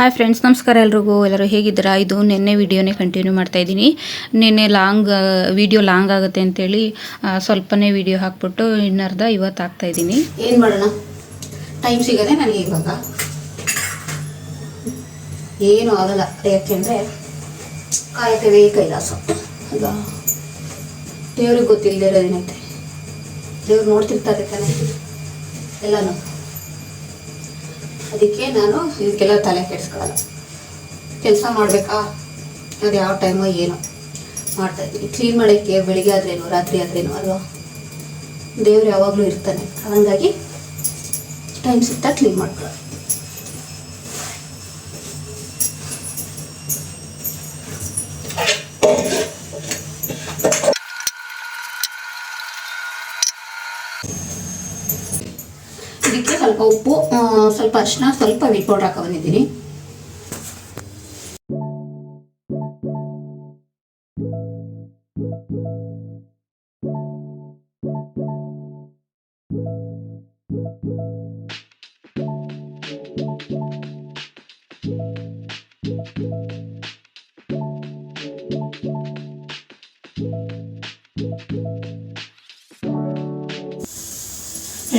Hi friends ನಮಸ್ಕಾರ ಎಲ್ರಿಗೂ. ಎಲ್ಲರೂ ಹೇಗಿದ್ದೀರಾ? ಇದು ನಿನ್ನೆ ವಿಡಿಯೋನೇ ಕಂಟಿನ್ಯೂ ಮಾಡ್ತಾ ಇದ್ದೀನಿ. ನಿನ್ನೆ ಲಾಂಗ್ ವಿಡಿಯೋ ಲಾಂಗ್ ಆಗುತ್ತೆ ಅಂತೇಳಿ ಸ್ವಲ್ಪನೇ ವಿಡಿಯೋ ಹಾಕ್ಬಿಟ್ಟು ಇನ್ನರ್ಧ ಇವತ್ತು ಹಾಕ್ತಾ ಇದ್ದೀನಿ. ಏನು ಮಾಡೋಣ? ಟೈಮ್ ಸಿಗದೆ ನನಗೆ ಇವಾಗ. ಏನೂ ಆಗಲ್ಲ. ಯಾಕೆಂದರೆ ಕಾಯಕವೇ ಕೈಲಾಸ. ಅಲ್ವಾ ದೇವ್ರಿಗೆ ಗೊತ್ತಿಲ್ಲದೆ ಇರೋದೇನೈತೆ? ದೇವ್ರು ನೋಡ್ತಿರ್ತಾರೆ ತಾನೆ. ಎಲ್ಲನೂ. ಅದಕ್ಕೆ ನಾನು ಇದಕ್ಕೆಲ್ಲ ತಲೆ ಕೆಡಿಸ್ಕೊಳ್ಳಲ್ಲ. ಕೆಲಸ ಮಾಡಬೇಕಾ? ಅದು ಯಾವ ಟೈಮೋ ಏನೋ ಮಾಡ್ತಾ ಇದ್ದೀನಿ. ಕ್ಲೀನ್ ಮಾಡೋಕ್ಕೆ ಬೆಳಿಗ್ಗೆ ಆದ್ರೇನು, ರಾತ್ರಿ ಆದ್ರೇನು ಅಲ್ವಾ? ದೇವ್ರು ಯಾವಾಗಲೂ ಇರ್ತಾನೆ. ಹಾಗಾಗಿ ಟೈಮ್ ಸಿಗ್ತಾ ಕ್ಲೀನ್ ಮಾಡ್ಕೊಳ್ಳೋದು. ಇದಕ್ಕೆ ಸ್ವಲ್ಪ ಉಪ್ಪು ಸ್ವಲ್ಪ ಅರಿಶಿನ ಸ್ವಲ್ಪ ವೀಟ್ ಪೌಡರ್ ಹಾಕೊ ಬಂದಿದ್ದೀನಿ.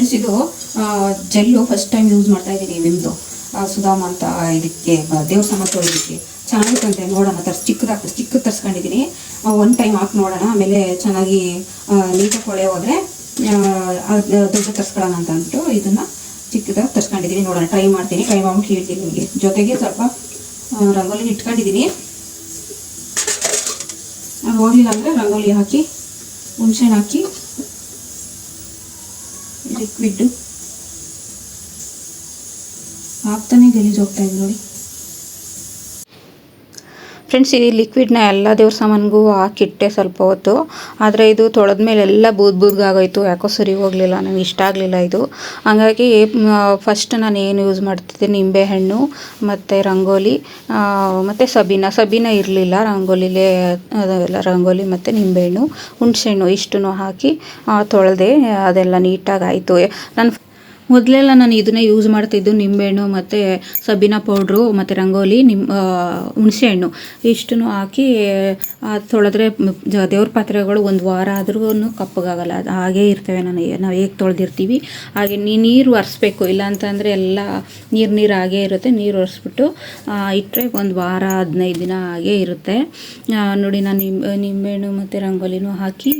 ಫ್ರೆಂಡ್ಸ್ ಇದು ಜೆಲ್ಲು ಫಸ್ಟ್ ಟೈಮ್ ಯೂಸ್ ಮಾಡ್ತಾ ಇದ್ದೀನಿ ನಿಮ್ಮದು ಸುಧಾಮ ಅಂತ ಇದಕ್ಕೆ ದೇವ್ರ ಸಾಮಾನು ತೊಳೆಯೋದಕ್ಕೆ ಚೆನ್ನಾಗಿತ್ತಂತೆ ನೋಡೋಣ, ತರ್ಸ್ ಚಿಕ್ಕದಾಗ್ತದೆ ಚಿಕ್ಕದು ತರ್ಸ್ಕೊಂಡಿದ್ದೀನಿ. ಒನ್ ಟೈಮ್ ಹಾಕಿ ನೋಡೋಣ, ಆಮೇಲೆ ಚೆನ್ನಾಗಿ ನೀಟಾಗಿ ಕೊಳೆ ಹೋದರೆ ದೊಡ್ಡ ತರ್ಸ್ಕೊಳ್ಳೋಣ ಅಂತ ಅಂದ್ಬಿಟ್ಟು ಇದನ್ನು ಚಿಕ್ಕದಾಗಿ ತರ್ಸ್ಕೊಂಡಿದ್ದೀನಿ. ನೋಡೋಣ ಟ್ರೈ ಮಾಡ್ತೀನಿ ಟ್ರೈ ಮಾಡ್ಬಿಟ್ಟು ಹೇಳ್ತೀನಿ ನಿಮಗೆ. ಜೊತೆಗೆ ಸ್ವಲ್ಪ ರಂಗೋಲಿ ಇಟ್ಕೊಂಡಿದ್ದೀನಿ. ಹೋಗಲಿಲ್ಲ ಅಂದರೆ ರಂಗೋಲಿ ಹಾಕಿ, ಹುಣ್ಸೆಹಣ್ಣು ಹಾಕಿ ಲಿಕ್ವಿಡ್ ಆಗ್ತಾನೆ ಗಲೀಜು ಹೋಗ್ತಾ ಇದೆ ನೋಡಿ ಫ್ರೆಂಡ್ಸ್ ಈ ಲಿಕ್ವಿಡ್ನ ಎಲ್ಲ ದೇವ್ರ ಸಾಮಾನಿಗೂ ಹಾಕಿಟ್ಟೆ ಸ್ವಲ್ಪ ಹೊತ್ತು. ಆದರೆ ಇದು ತೊಳೆದ ಮೇಲೆ ಎಲ್ಲ ಬೂದ್ ಬೂದ್ಗಾಗೋಯ್ತು ಯಾಕೋ ಸರಿ ಹೋಗಲಿಲ್ಲ ನನಗೆ ಇಷ್ಟ ಆಗಲಿಲ್ಲ ಇದು. ಹಾಗಾಗಿ ಫಸ್ಟ್ ನಾನು ಏನು ಯೂಸ್ ಮಾಡ್ತಿದ್ದೆ ನಿಂಬೆಹಣ್ಣು ಮತ್ತು ರಂಗೋಲಿ ಮತ್ತು ಸಬೀನ. ಸಬೀನ ಇರಲಿಲ್ಲ, ರಂಗೋಲಿಲೇ, ಅದೆಲ್ಲ ರಂಗೋಲಿ ಮತ್ತು ನಿಂಬೆಹಣ್ಣು ಹುಣಸೆಹಣ್ಣು ಇಷ್ಟು ಹಾಕಿ ತೊಳೆದೆ ಅದೆಲ್ಲ ನೀಟಾಗಿ ಆಯಿತು. ನಾನು ಮೊದಲೆಲ್ಲ ನಾನು ಇದನ್ನೇ ಯೂಸ್ ಮಾಡ್ತಿದ್ದು ನಿಂಬೆಹಣ್ಣು ಮತ್ತು ಸಬ್ಬಿನ ಪೌಡ್ರು ಮತ್ತು ರಂಗೋಲಿ ನಿಮ್ಮ ಹುಣಸೆಹಣ್ಣು ಇಷ್ಟನ್ನು ಹಾಕಿ ತೊಳೆದ್ರೆ ದೇವ್ರ ಪಾತ್ರೆಗಳು ಒಂದು ವಾರ ಆದ್ರೂ ಕಪ್ಪಗಾಗಲ್ಲ. ಅದು ಹಾಗೇ ಇರ್ತವೆ ನಾನು, ನಾವು ಹೇಗೆ ತೊಳೆದಿರ್ತೀವಿ. ಹಾಗೆ ನೀರು ಒರೆಸ್ಬೇಕು. ಇಲ್ಲ ಅಂತಂದರೆ ಎಲ್ಲ ನೀರು ನೀರು ಹಾಗೇ ಇರುತ್ತೆ. ನೀರು ಒರೆಸ್ಬಿಟ್ಟು ಇಟ್ಟರೆ ಒಂದು ವಾರ, ಹದಿನೈದು ದಿನ ಹಾಗೇ ಇರುತ್ತೆ. ನೋಡಿ ನಾನು ನಿಂಬೆ ನಿಂಬೆಹಣ್ಣು ಮತ್ತು ರಂಗೋಲಿನೂ ಹಾಕಿ,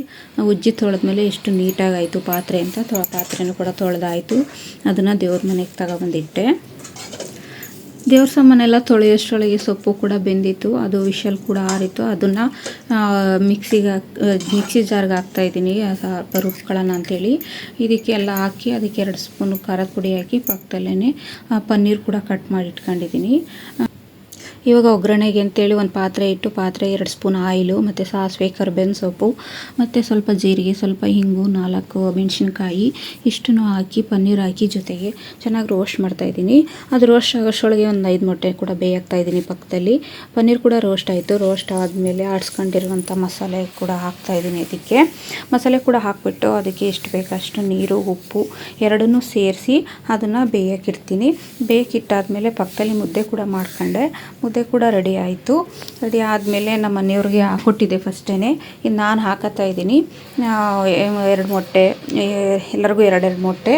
ಉಜ್ಜಿ ತೊಳೆದ್ಮೇಲೆ ಎಷ್ಟು ನೀಟಾಗಾಯಿತು ಪಾತ್ರೆ ಅಂತ. ಪಾತ್ರೆನೂ ಕೂಡ ತೊಳೆದಾಯಿತು. ಅದನ್ನು ದೇವ್ರ ಮನೆಗೆ ತಗೊಬಂದಿಟ್ಟೆ. ದೇವ್ರ ಸಾಮಾನೆಲ್ಲ ತೊಳೆಯೋಷ್ಟರೊಳಗೆ ಸೊಪ್ಪು ಕೂಡ ಬೆಂದಿತ್ತು. ಅದು ವಿಷಲ್ ಕೂಡ ಆರಿತ್ತು ಅದನ್ನು ಮಿಕ್ಸಿಗೆ ಹಾಕ್ ಮಿಕ್ಸಿ ಜಾರ್ಗೆ ಹಾಕ್ತಾಯಿದ್ದೀನಿ ರುಬ್ಕೊಳ್ಳೋಣ ಅಂತೇಳಿ. ಇದಕ್ಕೆಲ್ಲ ಹಾಕಿ, ಅದಕ್ಕೆ ಎರಡು ಸ್ಪೂನು ಖಾರದ ಪುಡಿ ಹಾಕಿ ಪಕ್ಕದಲ್ಲೇ ಪನ್ನೀರ್ ಕೂಡ ಕಟ್ ಮಾಡಿ ಇಟ್ಕೊಂಡಿದ್ದೀನಿ. ಇವಾಗ ಒಗ್ಗರಣೆಗೆ ಅಂತೇಳಿ ಒಂದು ಪಾತ್ರೆ ಇಟ್ಟು ಪಾತ್ರೆ ಎರಡು ಸ್ಪೂನ್ ಆಯಿಲು, ಮತ್ತು ಸಾಸಿವೆ, ಕರ್ಬೇವಿನ ಸೊಪ್ಪು, ಮತ್ತು ಸ್ವಲ್ಪ ಜೀರಿಗೆ, ಸ್ವಲ್ಪ ಹಿಂಗು, ನಾಲ್ಕು ಮೆಣಸಿನ್ಕಾಯಿ, ಇಷ್ಟನ್ನು ಹಾಕಿ, ಪನ್ನೀರ್ ಹಾಕಿ ಜೊತೆಗೆ ಚೆನ್ನಾಗಿ ರೋಸ್ಟ್ ಮಾಡ್ತಾಯಿದ್ದೀನಿ ಅದು ರೋಸ್ಟ್ ಆಗೋಷ್ಟೊಳಗೆ ಒಂದು ಐದು ಮೊಟ್ಟೆ ಕೂಡ ಬೇಯಕ್ತಾ ಇದ್ದೀನಿ ಪಕ್ಕದಲ್ಲಿ. ಪನ್ನೀರ್ ಕೂಡ ರೋಸ್ಟ್ ಆಯಿತು. ರೋಸ್ಟ್ ಆದಮೇಲೆ ಆಡಿಸ್ಕೊಂಡಿರುವಂಥ ಮಸಾಲೆ ಕೂಡ ಹಾಕ್ತಾಯಿದ್ದೀನಿ ಅದಕ್ಕೆ ಮಸಾಲೆ ಕೂಡ ಹಾಕಿಬಿಟ್ಟು ಅದಕ್ಕೆ ಎಷ್ಟು ಬೇಕಷ್ಟು ನೀರು, ಉಪ್ಪು ಎರಡನ್ನೂ ಸೇರಿಸಿ ಅದನ್ನು ಬೇಯಕ್ಕಿಡ್ತೀನಿ ಬೇಯಕ್ಕಿಟ್ಟಾದಮೇಲೆ ಪಕ್ಕದಲ್ಲಿ ಮುದ್ದೆ ಕೂಡ ಮಾಡ್ಕೊಂಡೆ. ಮುದ್ದೆ ಕೂಡ ರೆಡಿ ಆಯಿತು. ರೆಡಿ ಆದಮೇಲೆ ನಮ್ಮ ಮನೆಯವ್ರಿಗೆ ಕೊಟ್ಟಿದ್ದೆ ಫಸ್ಟೇ ಇನ್ನು ನಾನು ಹಾಕತ್ತಾ ಇದ್ದೀನಿ. ಎರಡು ಮೊಟ್ಟೆ ಎಲ್ಲರಿಗೂ ಎರಡೆರಡು ಮೊಟ್ಟೆ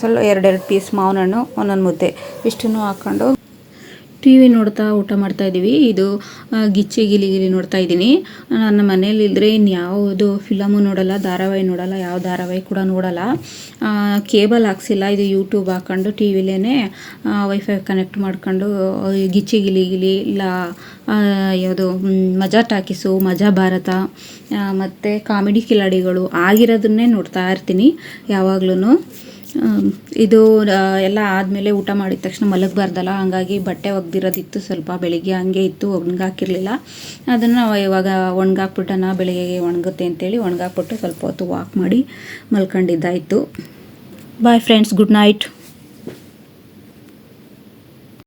ಸ್ವಲ್ಪ ಎರಡೆರಡು ಪೀಸ್ ಮಾವಿನ ಹಣ್ಣು ಒಂದೊಂದು ಮುದ್ದೆ. ಇಷ್ಟನ್ನು ಹಾಕ್ಕೊಂಡು ಟಿ ವಿ ನೋಡ್ತಾ ಊಟ ಮಾಡ್ತಾ ಇದ್ದೀವಿ. ಇದು ಗಿಚ್ಚಿ ಗಿಲಿ ಗಿಲಿ ನೋಡ್ತಾ ಇದ್ದೀನಿ. ನನ್ನ ಮನೇಲಿ ಇದ್ದರೆ ಇನ್ಯಾವುದು ಫಿಲಮು ನೋಡಲ್ಲ, ಧಾರಾವಾಹಿ ನೋಡಲ್ಲ, ಯಾವ ಧಾರಾವಾಹಿ ಕೂಡ ನೋಡಲ್ಲ. ಕೇಬಲ್ ಹಾಕ್ಸಿಲ್ಲ, ಇದು ಯೂಟ್ಯೂಬ್ ಹಾಕ್ಕೊಂಡು ಟಿ ವಿಲೇ ವೈಫೈ ಕನೆಕ್ಟ್ ಮಾಡ್ಕೊಂಡು ಗಿಚ್ಚಿ ಗಿಲಿ ಗಿಲಿ ಇಲ್ಲ ಯಾವುದು ಮಜಾ ಟಾಕೀಸು, ಮಜಾ ಭಾರತ ಮತ್ತು ಕಾಮಿಡಿ ಕಿಲಾಡಿಗಳು ಆಗಿರೋದನ್ನೇ ನೋಡ್ತಾ ಇರ್ತೀನಿ ಯಾವಾಗ್ಲೂ ಇದು ಎಲ್ಲ ಆದಮೇಲೆ ಊಟ ಮಾಡಿದ ತಕ್ಷಣ ಮಲಗಬಾರ್ದಲ್ಲ, ಹಂಗಾಗಿ ಬಟ್ಟೆ ಒಗ್ದಿರೋದಿತ್ತು ಸ್ವಲ್ಪ, ಬೆಳಿಗ್ಗೆ ಹಂಗೆ ಇತ್ತು, ಒಣಗಾಕಿರಲಿಲ್ಲ. ಅದನ್ನು ಇವಾಗ ಒಣಗಾಕ್ಬಿಟ್ಟನ ಬೆಳಿಗ್ಗೆ ಒಣಗುತ್ತೆ ಅಂತೇಳಿ ಒಣಗಾಕ್ಬಿಟ್ಟು ಸ್ವಲ್ಪ ಹೊತ್ತು ವಾಕ್ ಮಾಡಿ ಮಲ್ಕೊಂಡಿದ್ದಾಯಿತು. Bye friends good night